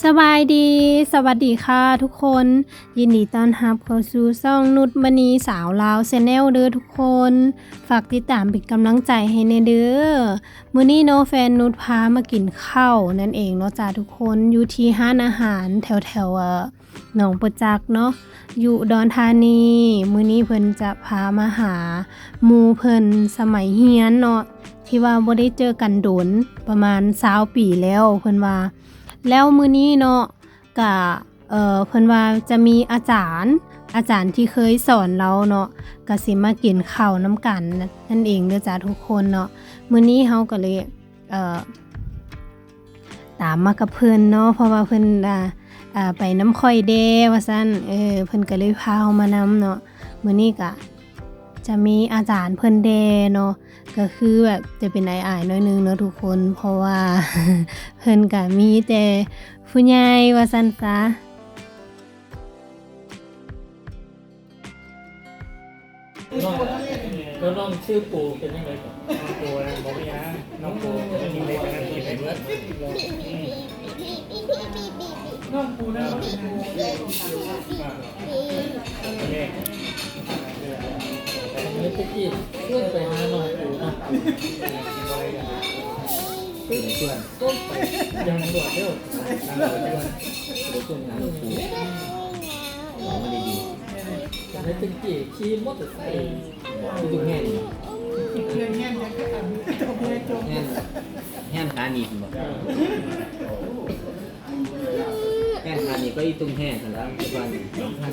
สบายดี สวัสดีค่ะทุกคน ยินดีต้อนรับเข้าสู่ซ่องนุชมณีสาวลาวแชนแนลเด้อทุกคน ฝากติดตามเป็นกำลังใจให้ในเด้อมื้อนี้เนาะแฟนนุชพามากินข้าวนั่นเองเนาะจ้าทุกคนอยู่ที่ห้านอาหารแถวแถวๆเออหนองประจักษ์เนาะอยู่ดอนธานี มื้อนี้เพิ่นจะพามาหาหมู่เพิ่นสมัยเฮียนเนาะที่ว่าบ่ได้เจอกันโดนประมาณ20ปีแล้วเพิ่นว่า แล้วมือนี้เนาะกะเอ่อเพิ่นว่าจะมีอาจารย์ อาจารย์ที่เคยสอนเราเนาะก็สิมากินข้าวน้ำกันนั่นเองเด้อจ้าทุกคนเนาะมือนี้เฮาก็เลยเอ่อตามมากับเพิ่นเนาะเพราะว่าเพิ่นอ่าอ่าไปน้ำค่อยเด้ว่าซั่นเออเพิ่นก็เลยพาเฮามานํเนาะมื้อนี้ก็ จะมีอาจารย์เพิ่นเดเนาะก็คือแบบจะเป็นอายๆน้อยนึงเนาะทุกคนเพราะว่าเพิ่นก็มีแต่ผู้ใหญ่ว่าซั่นซะน้องแล้วน้องชื่อปูเป็นยังไงก่อนน้องปูนะบอกพี่นะน้องปูเป็นยังไงกันนะที่ไหนเมื่อน้องปูนะนี่ตะกี้ เพื่อนไปหาน้องปูนะเพื่อนเพื่อนต้นไปยังหลวดเด้อยังหลวดเด้อเดี๋ยวช่วงงานปูไม่ได้ดีในตะกี้ขี่มอเตอร์ไซค์ดูแห้งแห้งแห้งขาหนีบบ่แห้งขาหนีบก็อีตุ้งแห้งกันแล้วทุกวันสองพัน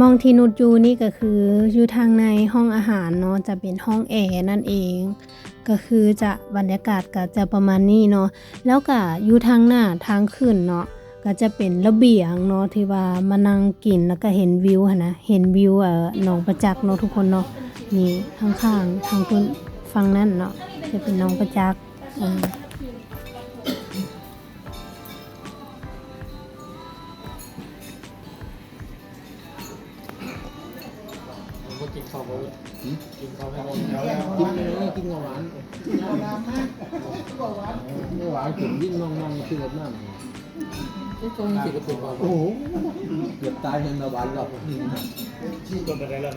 มองที่นุดยูนี่ก็คืออยู่ทางในห้องอาหารเนาะจะเป็นห้องแอร์นั่นเอง ก็คือจะบรรยากาศก็จะประมาณนี้เนาะแล้วก็อยู่ทางหน้าทางขึ้นเนาะก็จะเป็นระเบียงเนาะที่ว่ามานั่งกินแล้วก็เห็นวิวนนะเห็นวิวเอ่อหนองประจักษ์เนาะทุกคนเนาะนี่ข้างๆทางคุณฝั่งนั้นเนาะจะเป็นหนองประจักษ์ ก็กินข้าวเลยกินข้าวให้หมดกินเลยกินหวานหวานถึงยิ่งน้องๆคือแบบนั้นนี่ตรงนี้สิกระปุกเราโอ้โหเกือบตายยังหวานหรอกจนไปได้แล้ว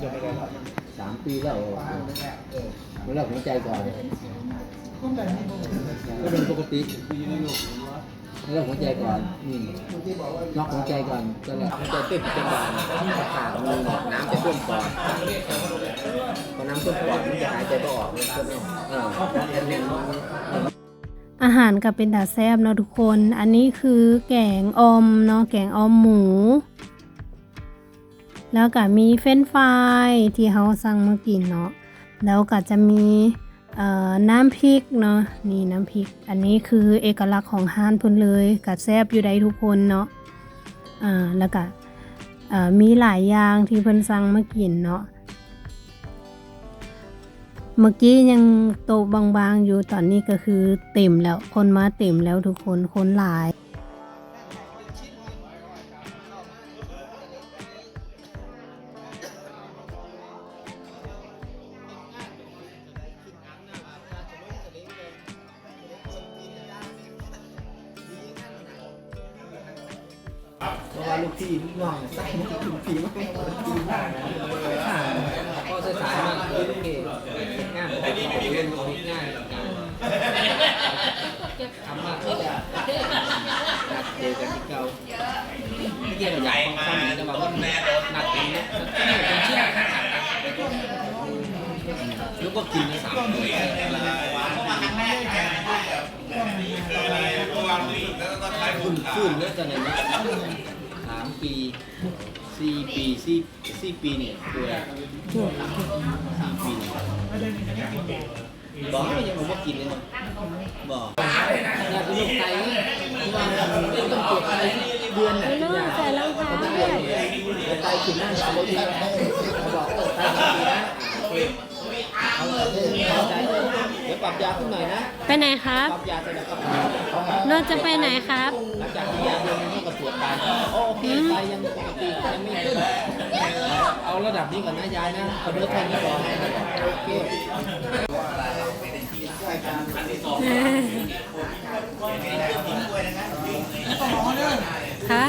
จนไปได้แล้วสามปีแล้วมันเลิกหัวใจก่อนก็เป็นปกติ เลิกหัวใจก่อนนี่น็อกหัวใจก่อนก็เลยหัวใจเต้นจังหวะที่ขาขามันน้ำจะท่วมปอดพอน้ำท่วมปอดมันจะหายใจไม่ออกเลยเออเอออาหารก็เป็นตาแซบเนาะทุกคน อันนี้คือแกงอมเนาะ แกงออมหมู แล้วก็มีเฟรนฟรายที่เขาสั่งมากินเนาะ แล้วก็จะมี น้ำพริกเนาะนี่น้ำพริก อันนี้คือเอกลักษณ์ของฮานเพิ่นเลยกัดแซบอยู่ได้ทุกคนเนาะอ่าแล้วก็มีหลายอย่างที่เพิ่นสั่งมากินเนาะเมื่อกี้ยังโตบางๆอยู่ตอนนี้ก็คือเต็มแล้วคนมาเต็มแล้วทุกคนคนหลาย เพราะว่าลูกพี่ลูกน้องใส่ลูกพี่ไม่ให้ลูกพี่มากก็จะสายมากเลยลูกพี่งานเรื่องของง่านทำมาเพื่อนัดเจอกันที่เก่าไม่เกี่ยวกับอย่างความฝันแต่ว่ามันนัดกันนะนัดกันเป็นเชื่อล้วก็กินในสามคน คุณฟื้นแล้วจะไหนนะสามปีสี่ปีสี่สี่ปีเนี่ยตัวสามปีเนี่ยบอกให้ยังผมว่ากินเลยมั้งบอกอยากเป็นโรคไตที่ว่าต้องตรวจไตเดือนไหนเริ่มแต่ละคไตขึ้นนั่งสมมติเขาบอกเออไตขึ้นนะโอเคเอาเลยเข้าใจเดี๋ยวปรับยาขึ้นหน่อยนะไปไหนครับ ปรับยาเสร็จแล้วก็เราจะไปไหนครับ หลังจากที่ยาเดือนนึงก็ตรวจไปโอเคไตยังปกติยังไม่ขึ้นเอาระดับนี้ก่อนนะยายนะขอเดินแทนนี้ก่อนโอเคคะ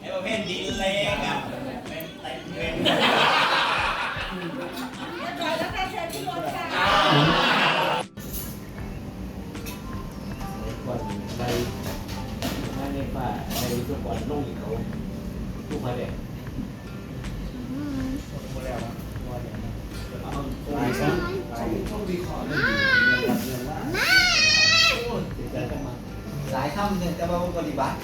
ไอ้ประเภทดินเลงอะเป็นเต็มเต็มก่อนไปมาในป่าในทุกวันลงอีกเขาทุกมาเด็กไปซะไปต้องวิเคราะห์เรื่องนี้เรื่องว่าใจเข้ามาสายค่ำเลยจะมาปฏิบัติ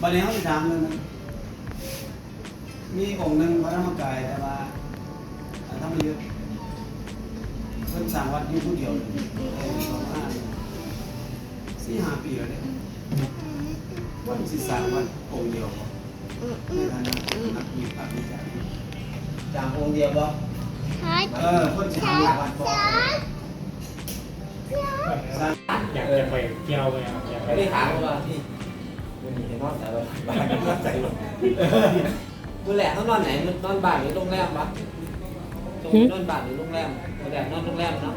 บันนี้เขาไปถามนึง มีองค์หนึ่งพระธรรมกายแต่ว่าอ่าถ้าไม่เยอะเพิ่นสร้างวัดอยู่ผู้เดียวเลยประมาณสี่ห้าปีแล้วเนี่ยว่าสิสร้างวัดองค์เดียวในฐานะนักวิปัสสนาจางองค์เดียวบ่เออเพิ่นสิทำวัดบ่สร้างอยากจะไปเที่ยวไปอะอยากไปไม่ได้ถามว่าที่วันนี้เห็นนอนแต่ว่าบ้านนอนใจ ว่ามือแหลกเขานอนไหนนอนบ้านหรือโรงแรมปะตรงนอนบ้านหรือโรงแรมมือแหลกนอนโรงแรมเนาะ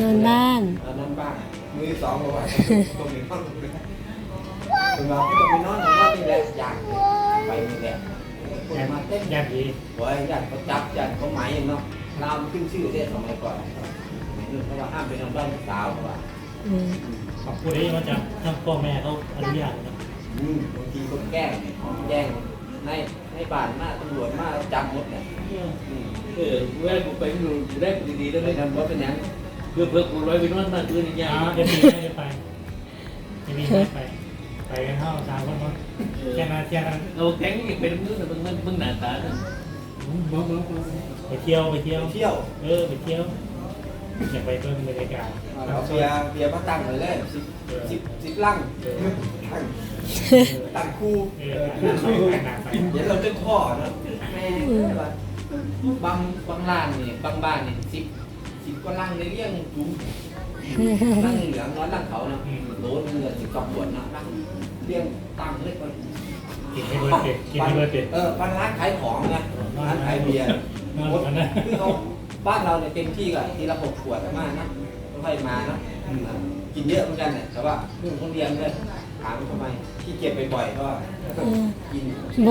นอนบ้าน เออนอนบ้านมือสองบอกว่าตรงนี้นอนโรงแรมเป็นว่าตรงนี้นอนนอนนี่แหละอยากไปนี่แหละคนมาเต้นญาติดีโอ้ยยันเขาจับยันเขาหมายเนาะรามขึ้นชื่อเรียกสมัยก่อนเพราะว่าห้ามไปนอนบ้านสาวเขาว่าอืมขอบคุณที่มาจากทั้งพ่อแม่เขาอนุญาตนะอืมบางทีคนแกล้งแย่ง ในในบ้านมาตำรวจมาจับหมดเนี่ยอืมเออเวลากูไปดูได้ดีๆแล้วเลเลยยทำว่าเป็นหยังเพื่อเพื่อกูร้อยไปนอนบ้านอื่นอีกอย่างอ๋อเดี๋ยวมีไม่ได้ไปจะมีไม่ไป ไปกันเท่าสามคนมั้งแค่นั้นแค่นั้นเราแก๊งนี่เป็นมือแต่มึงมึงมึงหน้าตาเนี่ย ไปเที่ยวไปเที่ยว เที่ยว เออไปเที่ยว อยากไปเพิ่มบรรยากาศเอาเบียร์เบียร์มาตั้งไว้เลยสิบสิบสิบลังตั้งตั้งคู่เออไปหนาไปเดี๋ยวเราจะข้อเนาะแม่บางบางร้านนี่บางบ้านนี่สิบสิบก็ลังในเรื่องจุ้มลังเหลืองร้อนลังเขาเนาะโหลนึงเหลือสิบกว่าขวดเนาะลังเรียงตั้งเลยคนกินให้เบิร์ดเด็ดกินให้เบิร์ดเด็ดเออบ้านร้านขายของไงร้านขายเบียร์นอนกันนะคือเขา บ้านเราเนี่ยเต็มที่ก็ทีละหกขวดมากนะค่อยมานะกินเยอะเหมือนกันเนี่ยแต่ว่าเพิ่งคนเรียนเลยถามทำไมขี้เกียจไปบ่อยก็กินโบ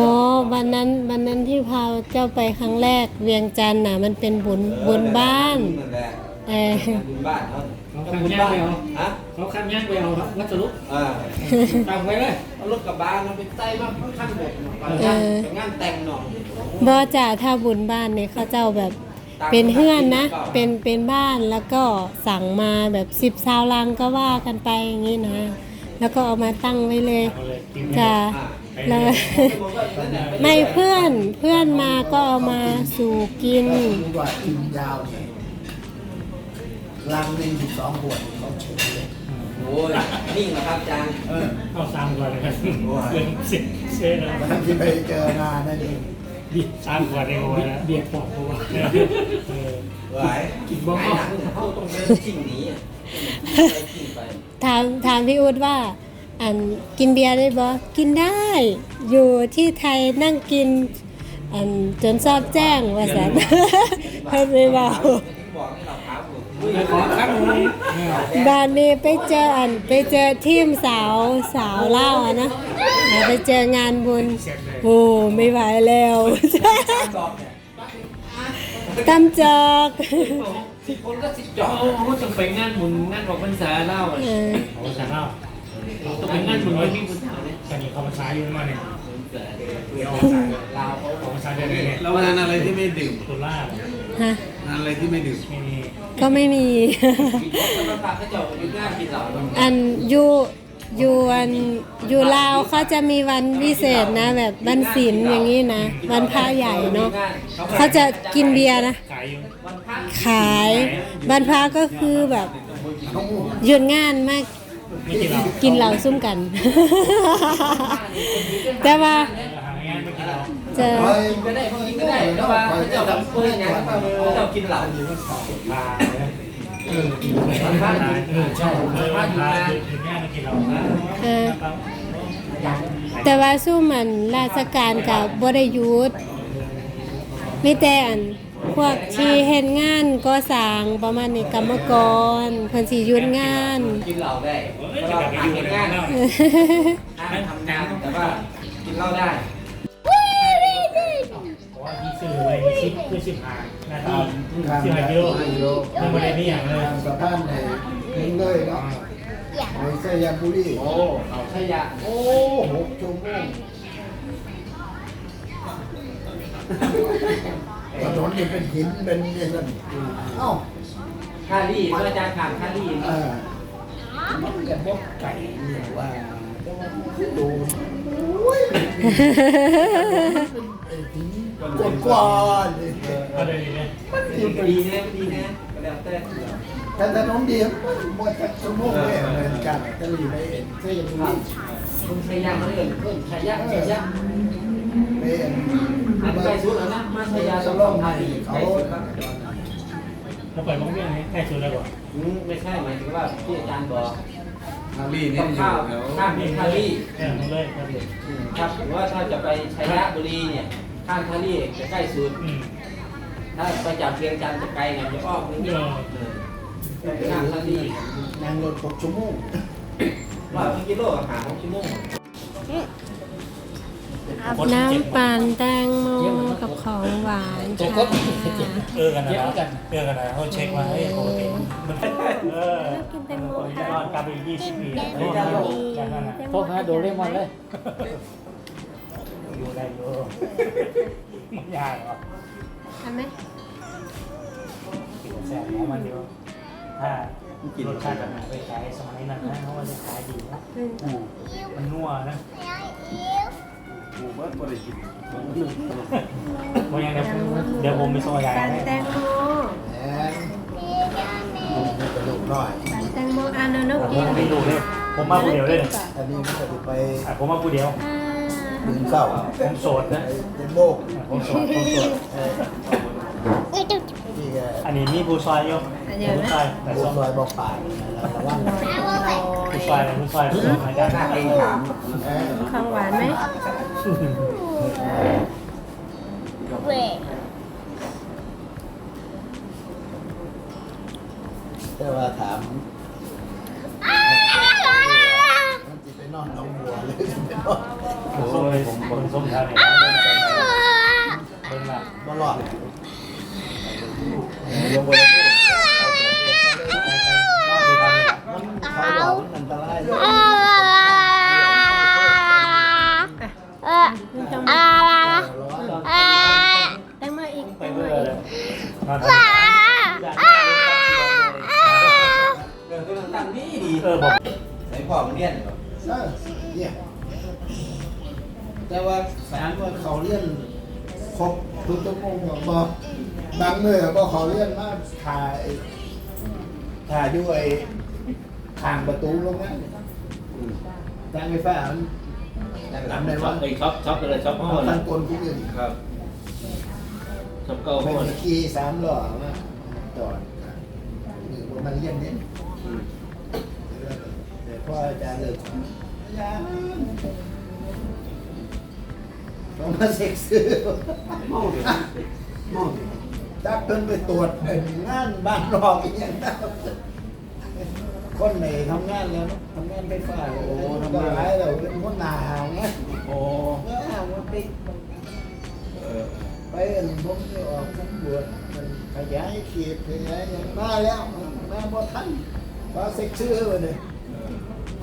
วันนั้นวันนั้นที่พาเจ้าไปครั้งแรกเวียงจันทร์น่ะมันเป็นบุญบุญบ้านนั่นแหละเออบุญบ้านเขาเขาขันย่างไปเอาฮะเขาขันย่างไปเอาวัสดุอ่าตามไปเลยเอารถกระบะเราไปใต้มาขั้นบกไปงานแต่งหน่อยบอจ่าถ้าบุญบ้านเนี่ยเขาเจ้าแบบ เป็นเฮือนนะ เป็นเป็นบ้านแล้วก็สั่งมาแบบสิบซาวลังก็ว่ากันไปอย่างนี้นะ แล้วก็เอามาตั้งไว้เลยเอาเลยกินจ้าไปแล้วไม่เพื่อนเพื่อนมาก็เอามาสู่กินรู้ว่ากินยาวเนี่ยลังหนึ่งสิบสองขวดเขาเฉยเลยโอ้ยนิ่งนะครับอาจารย์เออเข้าสามก่อนเลยครับเกินสิบเซนแล้วมันที่ไปเจองานนั่นเอง สามก่อนเองวันนะเบียดปอกตัวเออไหวกินบ้าหนังเข้าตรงนี้จริงหนีอะไปกินไปถามถามพี่อุดว่าอันกินเบียร์ได้บ่กินได้ อยู่ที่ไทยนั่งกินอันจนซอบแจ้งว่าสันเพิ่นไปเบาบอกให้เราขา บุกขอครั้งนี้บ้านนี้ไปเจออันไปเจอทีมสาวสาวเล่าวอะนะอ่าไปเจองานบุญเสร็จเลยโอ้ไม่ไหวแล้วดอกเนี่ยตำจอกสิบคนก็สิบจโอ้อกโหต้องไปงานบุญงานออกพรรษาเล่าเออโอ้ฉันเล่าต้องไปงานบุญไว้มีบุญเอาเนี่ยตอนนี้เขามาซ้ายอยู่มาเนี่ยเกิดอะไรเดี๋ยวเขาซ้ายลาวเขาเขามาซ้ายเดือนนี้แล้ววันนั้นอะไรที่ไม่ดื่มตุล่าฮะงาน อะไรที่ไม่ดื่มไม่มีก็ไม่มีกินเขาสำหรับพระเจ้าอยู่หน้ากินเหล่าอันอยู่อยู่อันอยู่ลาวเขาจะมีวันพิเศษนะ แบบวันศีลอย่างนี้นะ วันพระใหญ่เนาะเขาจะกินเบียร์นะ ขายอยู่วันพระขายวันพระก็คือแบบเอาหยุดงานมากินเหล้าซุ่มกัน แต่ว่า จะไปกินก็ได้พวกกินก็ได้แต่ว่าเขาเจ้าดับเบิ้ลอย่างนั้นเขาเจ้ากินเหล้าอยู่พาเออกินมันพลาดเออใช่เอมันอพลาดอยู่พานะถึงงานไม่กินเราเออแต่ว่าสู้มันราชการกับบ่ได้หยุดมีแต่อันพวกที่เฮ็ดงานก่อสร้างประมาณนี้กรรมกรเพิ่นสิหยุดงานกินเหล้าได้แต่ว่าทำงานห้ามทำงานแต่ว่ากินเหล้าได้เพราะ ว่าที่ซื้อไว้ชิปคือชิปหางนาทีสิบห้ากิโลยังไม่ได้นี่อย่างเลยสะพานในลิงเลยเนาะในสยามบุรีโอ้เขาขยะโอ้หกชั่วโมงถนนนี่เป็นหินเป็นอย่างนั้นเอ้าคารี่เมื่ออาจารย์ถามคารี่เออมันกับบกไก่เนี่ยว่าแต่ว่าคือดูโอ้ย กดกว่าเลยก็เลยเนี่ยดีนะดีนะก็แล้วแต่แต่ถนนดียมันหมดจากชั่วโมงเลยเหมือนกันจะอยู่ในสยามบุรีคุณขยะมันเอื่นเพิ่มขยะขยะเป็นอันใกล้สุดแล้วนะมาขยะต้องลงคารี่ใกล้สุดแล้วเราปล่อยมังเรื่องนี้ใกล้สุดแล้วก่อนอืมไม่ใช่หมายถึงว่าที่อาจารย์บอกทางลี่ต้เนี่อยงข้าวข้ามเป็นคารี่เออมันเลยครับอืมครับหรือว่าถ้าจะไปชัยบุรีเนี่ย ข้ามคารี่จะใกล้สุด อืมถ้าไปจากเพียงจันทร์จะไกลหน่อยจะอ้อมนิดนึงเออข้ามคารี่นั่งรถหกชั่วโมงว่าเป็นกิโลหาหกชั่วโมงน้ำปั่นแตงโมกับของหวานค่ะเออกันนะเออกันนะเขาเช็คว่าเฮ้ยปกติมันเออกินแตงโมจะค่ะรอดกลับไปยี่สิบปีแล้วอย่างนั้นนะโทษนะโดเรมอนเลย อยู่ได้อยู่มันยากหรอทำไหมแสบของมันเดียวถ้ารสชาติแบบไหนไปขายสมัยนั้นนะเพราะว่าจะขายดีนะมันนัวนะกูว่าบริกินเพราะยังเดี๋ยวเดี๋ยวผมไปซอยยายปั่นให้แตงโมแอนมันจะลูกน้อยปั่นแตงโมอันนั้นนกผมกินไม่ดูเลยผมมาผู้เดียวเลยอันนี้มันจะไปผมมาผู้เดียว อ่ายืนเศร้าผมโสดนะเจ็นโมกผมโสดผมโสดที่แกอันนี้มีผู้ชายอยู่ผู้ชายแต่บุส้กมลอยบอกป่าแล้วระวังผู้ชายผู้ชายผู้ชายในการข้ามเองถามเออ ของหวานไหมแต่ เมื่อบอกเขาเลื่อนมาถ่ายถ่ายด้วยทางประตูลงมาทางไฟฟ้ามันทำได้ว่าไอ้ช็อปช็อปเลยช็อปห้อเอาเลตั้งกลทุกอย่างครับช็อปเก้าห้อนเลยขี่สามล้อมาจอดหรือว่ามันเลี่ยนเนี่ยเดี๋ยวพ่อจารย์เลิกยาต้องมาเซ็กซื้อมองดิมองดิ จับเพิ่นไปตรวจงานบ้านรองอีกอย่างนั้นคนไหนทำงานแล้วทำงานไฟฟ้าโอ้ทำงานหลายแล้วเป็นคนหนาหาวไงโอ้เมื่อหาวมันไปเออไปอันผมไปออกสำรวจมันขยายเขตขยายอย่างมาแล้วมาบ่ทันว่าเซ็กชื่อมาเลย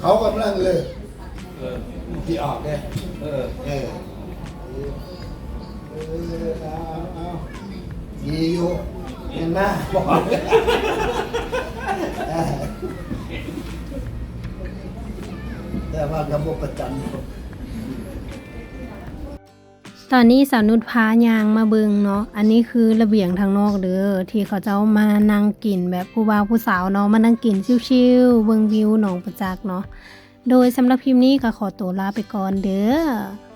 เขากำลังเลยที่ออกเนี่ยเออเออเออเอาเอา ดีอยู่เห็นไหมบอกแต่ว่ากระบบประจำตอนนี้สาวนุชพายางมาเบิงเนาะ อันนี้คือระเบียงทางนอกเด้อ ที่เขาเจ้ามานั่งกินแบบผู้บ่าวผู้สาวเนาะ มานั่งกินชิวๆเบิงวิวหนองประจักษ์เนาะ โดยสำหรับพิมพ์นี้ก็ขอตัวลาไปก่อนเด้อ